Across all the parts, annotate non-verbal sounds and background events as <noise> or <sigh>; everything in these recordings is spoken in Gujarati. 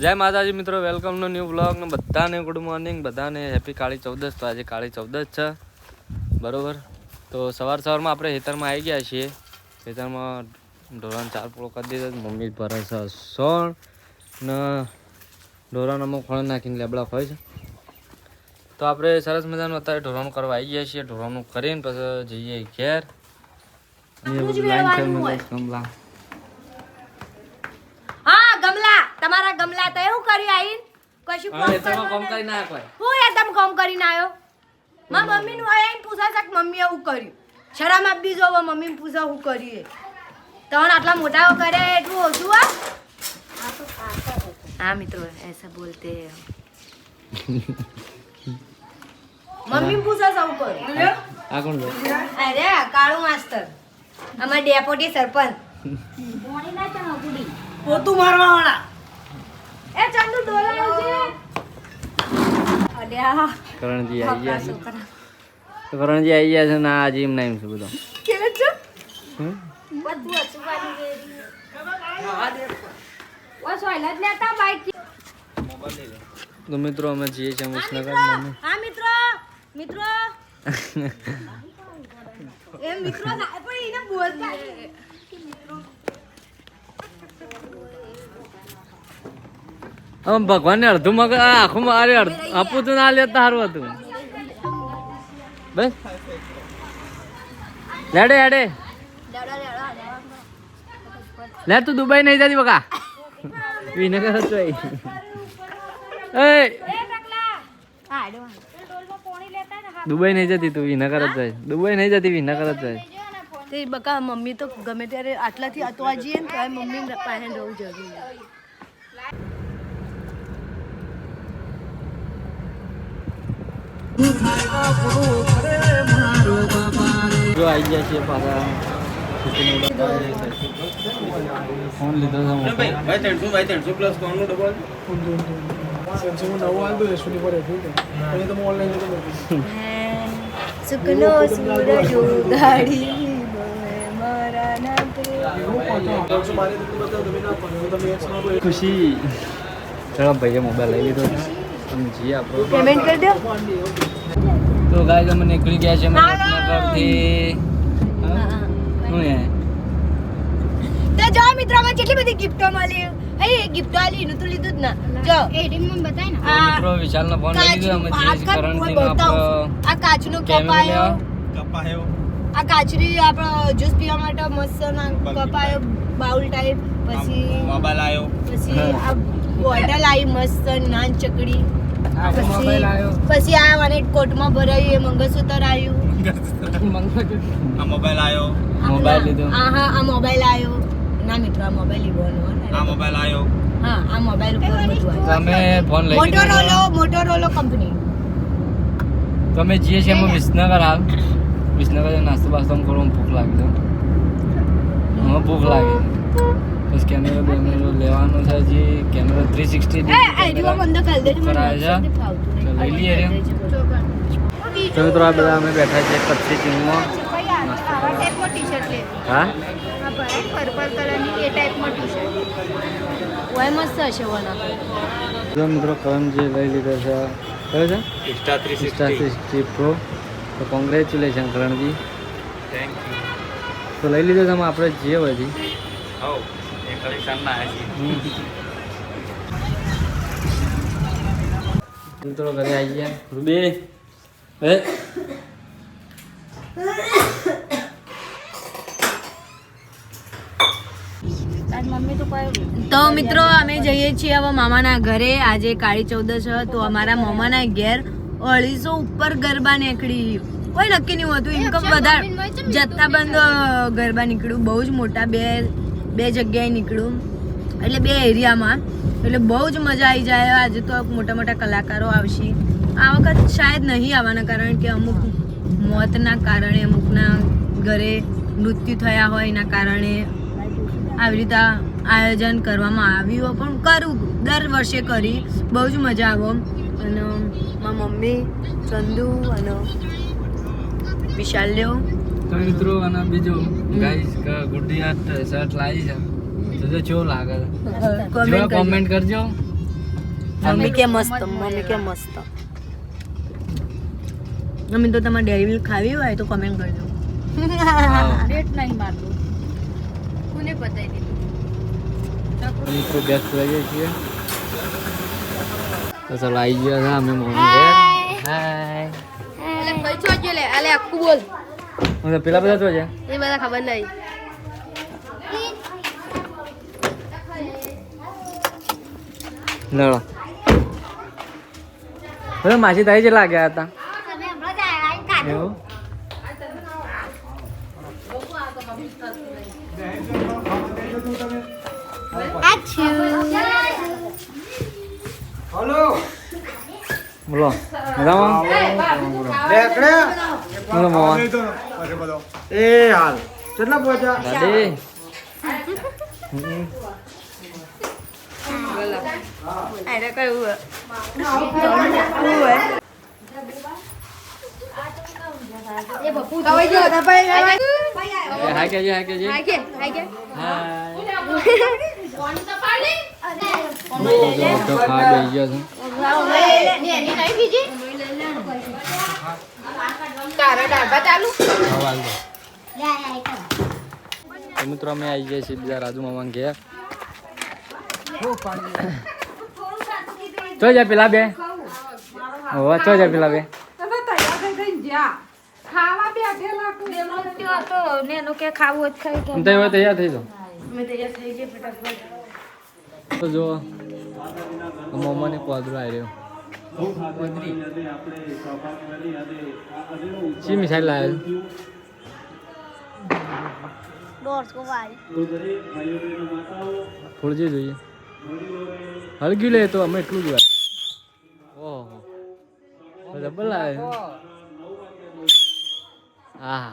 જય માતાજી મિત્રો વેલકમ નો ન્યૂ બ્લોગ ને બધાને ગુડ મોર્નિંગ બધાને હેપી કાળી ચૌદસ. તો આજે કાળી ચૌદસ છે બરોબર? તો સવાર સવારમાં આપણે ખેતરમાં આવી ગયા છીએ. ખેતરમાં ઢોરણ ચાર પોળો કરી દીધો મમ્મી ભરે છે સોણ ને ઢોરણ અમુક ફળ નાખીને લેબડા હોય છે. તો આપણે સરસ મજાનું અત્યારે ઢોરણ કરવા આવી ગયા છીએ ઢોરાનું કરીને પછી જઈએ ઘેર. લાઈન મતલબ ગમલા હા ગમલા તમારા ગમલા તો એવું કર્યું આઈન કશું હવે કામ ખેતરમાં કામ કરી ના કોઈ. હું યાર તમે કામ કરીને આવ્યો. માં મમ્મી નું આયા પૂછા છે કે મમ્મીએ એવું કર્યું. શરમ આપી જો મમ્મી પૂછા હું કરીએ તણ આટલા મોટા કરે એટલું ઓછું આ હા મિત્રો એસા બોલતે હૈ. મમ્મી પૂછા સૌ હું. કર્યું આ કોણ છે? અરે કાળુ માસ્તર. અમાર ડેપોટી સરપંચ. પોતું મારવા વાળા એ ચંદુ ડોલા છે અલ્યા કરણજી આવી ગયા છે. કરણજી આવી ગયા છે ને આ જીમ નામ છે બધો. કેલે છો? બધું અચુવાની વેરી ઓ સોયલા જ લેતા બાઈક. તો મિત્રો અમે જઈએ છીએ વિસનગર મમ્મી હા મિત્રો. મિત્રો. <laughs> એ મિત્રો પણ એને બોલતા આમ ભગવાનને અડધું મગ આખું અડધ- આપું તું ના લેતા સારું હતું. બસ. લેડે લેડે લે, તું દુબઈ નહીં જતી બકા. વિનગર જોઈ એ. દુબઈ નહીં જતી તું, વિનગર જ જાય દુબઈ નહીં જતી, વિનગર જ જાય તે બકા મમ્મી તો ગમે ત્યારે આટલાથી અતવા જઈએ ને તો મમ્મી પાસે રહું જરૂરી જો આવી ગયા છીએ પાછા ફોન પ્લસ કોણનું ડબલ સુકનો સૂરજ ઉગાડી મારા ના ખુશી. ચલો, ભાઈએ મોબાઈલ લઈ લીધો અમે જઈએ પેમેન્ટ કરી દો. તો ગાય અમે નીકળી ગયા છે અમે રત્નગરથી હા? શું હે. તો જો મિત્રો મને કેટલી બધી ગિફ્ટો મળી? એ ગિફ્ટો આલી નું તો લીધું જ ના. જો. આ મિત્રો વિશાલનો ફોન લઈ ગયો અમે જઈએ કરણ આપણો આ કાચનો કપ કેમેરો આવ્યો લેવા. કપાયો. આ કાચરી આપણો જ્યુસ પીવા માટે મસ્ત ના કપ આવ્યો બાઉલ ટાઈપ પછી મોબાઈલ આયો. પછી આ બોટલ આવી મસ્ત નાન ચકડી પછી મોબાઈલ આવ્યો. પછી આ મને કોટમાં ભરાયું એ મંગળસૂત્ર આવ્યું. આ મોબાઈલ આવ્યો. મોબાઈલ લીધો. હા હા આ મોબાઈલ આવ્યો. ના મિત્રો આ મોબાઈલ લીધો આ મોબાઈલ આવ્યો. હા આ મોબાઈલ ઉપર બધું તમે ફોન લઈ મોટોરોલો મોટોરોલો કંપની તમે અમે જઈએ છીએ અમે વિસનગર આવ. વિસનગર નાસ્તો બાસ્તો કરો ભૂખ લાગી છે. હવે ભૂખ લાગી બસ કેમેરો બેમેરો લેવાનો છે જે કેમેરો થ્રી સિક્સટી એ આઈડીઓ બંધ કરી દેજો મને કરાય છે? તો લઈ લઈએ રે. તો મિત્રો આ બધા અમે બેઠા છે કચ્છી ટીમમાં આવા ટાઈપમાં ટી-શર્ટ લે. હા. જો મિત્રો કરમ જે લઈ લીધો છે કયો છે ઇન્સ્ટા થ્રી સિક્સટી પ્રો તો કોંગ્રેચ્યુલેશન કરણજી થેન્ક યુ તો લઈ લીધો છે અમે આપણે જે બધી મિત્રો ઘરે આવી ગયા. રૂબી હે? તો મિત્રો અમે જઈએ છીએ હવે મામાના ઘરે. આજે કાળી ચૌદશ તો અમારા મામાના ઘેર અઢીસો ઉપર ગરબા નીકળી. કોઈ નક્કી નહીં હોતું. ઇન્કમ વધારે. જથ્થાબંધ ગરબા નીકળ્યું. બહુ જ મોટા બે બે જગ્યાએ નીકળ્યું એટલે બે એરિયામાં. એટલે બહુ જ મજા આવી જાય. આજે તો મોટા મોટા કલાકારો આવશે. આ વખત શાયદ નહીં આવવાના, કારણ કે અમુક મોતના કારણે, અમુકના ઘરે મૃત્યુ થયા હોય એના કારણે આવી રીતે આયોજન કરવામાં આવ્યું. પણ કરું, દર વર્ષે કરી. બહુ જ મજા આવો. અને મારા મમ્મી, ચંદુ અને વિશાલ્યો તો મિત્રો અને બીજું ગાઈસ ગુડ્ડી આ શર્ટ લાવી છે. તો જો લાગે છે? કમેન્ટ કોમેન્ટ કરજો. મમ્મી કે મસ્ત મમ્મી કે મસ્ત. મમ્મી તો તમારે ડેરી મિલ્ક ખાવી હોય તો કમેન્ટ કરજો. ડેટ <laughs> નહીં મારતું કોને બતાવી દીધું? મિત્રો લઈએ છીએ. તો ચાલો આવી ગયા અમે મમ્મી હાય હાય એટલે લે. આખું બોલ હું તો પેલા બધા તો છે એ બધા ખબર નહીં લડો હવે માસી તારી જે લાગ્યા હતા એવું બોલો મજામાં હું મોહન એ હાલ કેટલા પહોંચ્યા દાદી ખાઈ ગયો છે તારા ડાબા ચાલુ? તો મિત્રો અમે આવી ગયા છીએ બીજા રાજુ મામા ઘેર. ચો જા પેલા બે. હોવા ચો જા પેલા બે. તૈયાર થઈ જાઓ. તો જો મમ્માને કોદરો આવી રહ્યો શી મીઠાઈ લાવ્યો ફૂળજી જોઈએ. હળગી લે તો અમે એટલું જ વાત ઓહો. ડબલ લાવે. હા.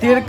તીર્ક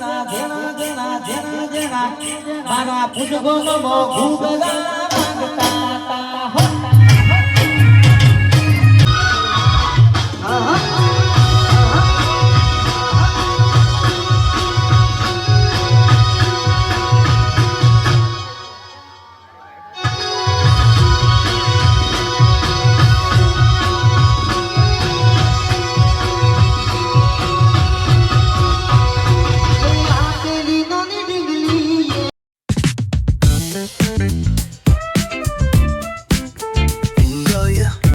જેના જેના જેના જેના જેના મારા પૂજગો નમો ભૂગલા માંગતા હતા. હો હા હા